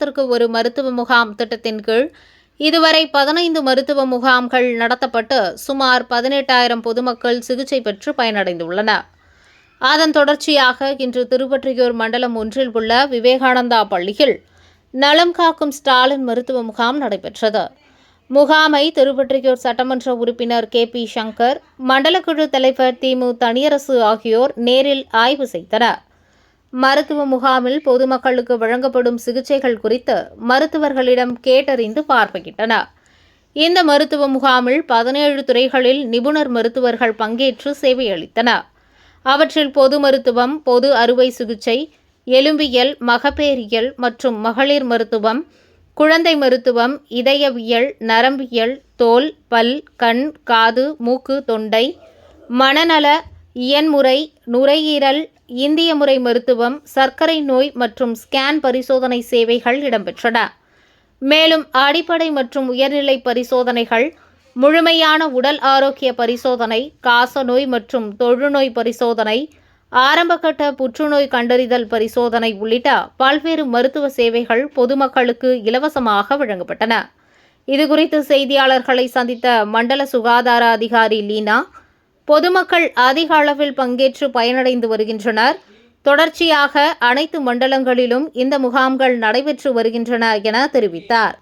மாதத்திற்கு ஒரு மருத்துவ முகாம் திட்டத்தின் கீழ் இதுவரை பதினைந்து மருத்துவ முகாம்கள் நடத்தப்பட்டு சுமார் பதினெட்டாயிரம் பொதுமக்கள் சிகிச்சை பெற்று பயனடைந்துள்ளனர். அதன் தொடர்ச்சியாக இன்று திருவொற்றியூர் மண்டலம் ஒன்றில் உள்ள விவேகானந்தா பள்ளியில் நலம் காக்கும் ஸ்டாலின் மருத்துவ முகாம் நடைபெற்றது. முகாமை திருவொற்றியூர் சட்டமன்ற உறுப்பினர் கே பி சங்கர் மண்டலக்குழு தலைவர் திமு தனியரசு ஆகியோர் நேரில் ஆய்வு செய்தனர். மருத்துவ முகாமில் பொதுமக்களுக்கு வழங்கப்படும் சிகிச்சைகள் குறித்து மருத்துவர்களிடம் கேட்டறிந்து பார்வையிட்டனர். இந்த மருத்துவ முகாமில் பதினேழு துறைகளில் நிபுணர் மருத்துவர்கள் பங்கேற்று சேவையளித்தனர். அவற்றில் பொது மருத்துவம் பொது அறுவை சிகிச்சை எலும்பியல் மகப்பேறியல் மற்றும் மகளிர் மருத்துவம் குழந்தை மருத்துவம் இதயவியல் நரம்பியல் தோல் பல் கண் காது மூக்கு தொண்டை மனநல இயன்முறை நுரையீரல் இந்திய முறை மருத்துவம் சர்க்கரை நோய் மற்றும் ஸ்கேன் பரிசோதனை சேவைகள் இடம்பெற்றன. மேலும் அடிப்படை மற்றும் உயர்நிலை பரிசோதனைகள் முழுமையான உடல் ஆரோக்கிய பரிசோதனை காசநோய் மற்றும் தொழுநோய் பரிசோதனை ஆரம்பகட்ட புற்றுநோய் கண்டறிதல் பரிசோதனை உள்ளிட்ட பல்வேறு மருத்துவ சேவைகள் பொதுமக்களுக்கு இலவசமாக வழங்கப்பட்டன. இதுகுறித்து செய்தியாளர்களை சந்தித்த மண்டல சுகாதார அதிகாரி லீனா பொதுமக்கள் அதிக அளவில் பங்கேற்று பயனடைந்து வருகின்றனர். தொடர்ச்சியாக அனைத்து மண்டலங்களிலும் இந்த முகாம்கள் நடைபெற்று வருகின்றன என தெரிவித்தார்.